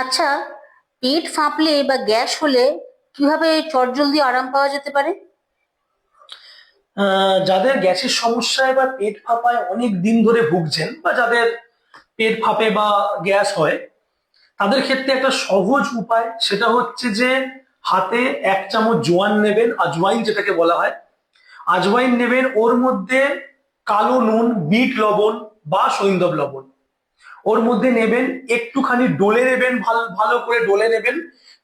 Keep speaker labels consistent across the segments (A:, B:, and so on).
A: আচ্ছা পেট ফাঁপলে বা গ্যাস হলে কীভাবে চটজলদি আরাম পাওয়া যেতে পারে?
B: যাদের গ্যাসের সমস্যায় বা পেট ফাঁপায় অনেক দিন ধরে ভুগছেন বা যাদের পেট ফাঁপে বা গ্যাস হয়, তাদের ক্ষেত্রে একটা সহজ উপায় সেটা হচ্ছে যে হাতে এক চামচ জোয়ান নেবেন, আজওয়াইন যেটাকে বলা হয়। আজওয়াইন নেবেন, ওর মধ্যে কালো নুন, বিট লবণ বা সৈন্দব লবণ। ওর মধ্যে নেবেন একটুখানি ডলে নেবেন, ভালো ভালো করে ডলে নেবেন।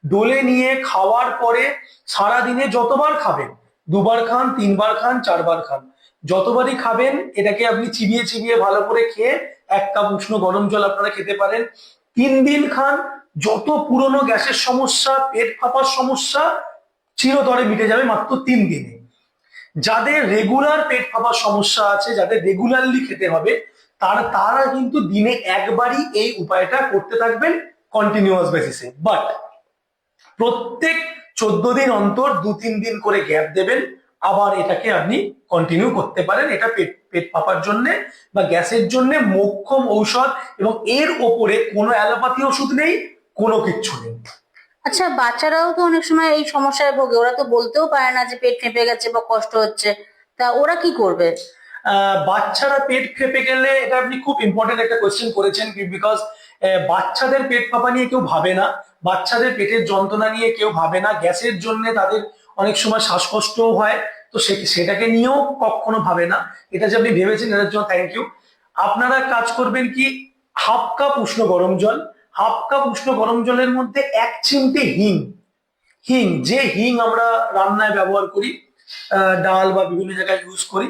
B: ডলে নিয়ে খাওয়ার পরে সারা দিনে যতবার খাবেন, দুবার খান, তিনবার খান, চারবার খান, যতবারই খাবেন, এটাকে আপনি চিবিয়ে চিবিয়ে ভালো করে খেয়ে এক কাপ উষ্ণ গরম জল আপনারা খেতে পারেন। তিন দিন খান, যত পুরনো গ্যাসের সমস্যা, পেট ফাঁপার সমস্যা, চিরতরে মিটে যাবে মাত্র তিন দিনে। যাদের রেগুলার পেট ফাঁপার সমস্যা আছে, যাদের রেগুলারলি খেতে হবে তারা তারা কিন্তু দিনে একবারই এই উপায়টা করতে থাকবেন কন্টিনিউয়াস বেসিসে বাট প্রত্যেক চোদ্দ দিন অন্তর দু তিন দিন করে গ্যাপ দেবেন, আবার এটাকে আপনি কন্টিনিউ করতে পারেন। এটা পেট পেট পাপার জন্য বা গ্যাসের জন্য মোক্ষম ঔষধ এবং এর ওপরে কোনো অ্যালোপ্যাথি ওষুধ নেই, কোনো কিচ্ছু নেই।
A: আচ্ছা বাচ্চারাও তো অনেক সময় এই সমস্যায় ভোগে। ওরা তো বলতেও পারে না যে পেট ফেঁপে গেছে বা কষ্ট হচ্ছে। তা ওরা কি করবে?
B: বাচ্চারা পেট ফেপে গেলে এটা আপনি খুব ইম্পর্টেন্ট একটা কোয়েশ্চেন করেছেন বিকজ বাচ্চাদের পেট ফাঁপা নিয়ে কেউ ভাবে না, বাচ্চাদের পেটের যন্ত্রণা নিয়ে কেউ ভাবে না, গ্যাসের জন্য তাদের অনেক সময় শ্বাসকষ্টও হয়, তো সেটাকে নিয়েও কখনো ভাবে না। এটা যে আপনি ভেবেছেন, এটার জন্য থ্যাংক ইউ আপনারা কাজ করবেন কি, হাফ কাপ উষ্ণ গরম জল, হাফ কাপ উষ্ণ গরম জলের মধ্যে এক চিমটে হিং। হিং, যে হিং আমরা রান্নায় ব্যবহার করি ডাল বা বিভিন্ন জায়গায় ইউজ করি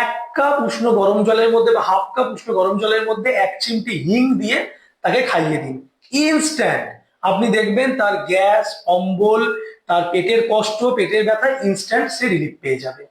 B: এক কাপ উষ্ণ গরম জলের মধ্যে বা হাফ কাপ উষ্ণ গরম জলের মধ্যে এক চিমটি হিং দিয়ে তাকে খাইয়ে দিন। ইনস্ট্যান্ট আপনি দেখবেন তার গ্যাস, অম্বল, তার পেটের কষ্ট, পেটের ব্যথা ইনস্ট্যান্ট সে রিলিফ পেয়ে যাবে।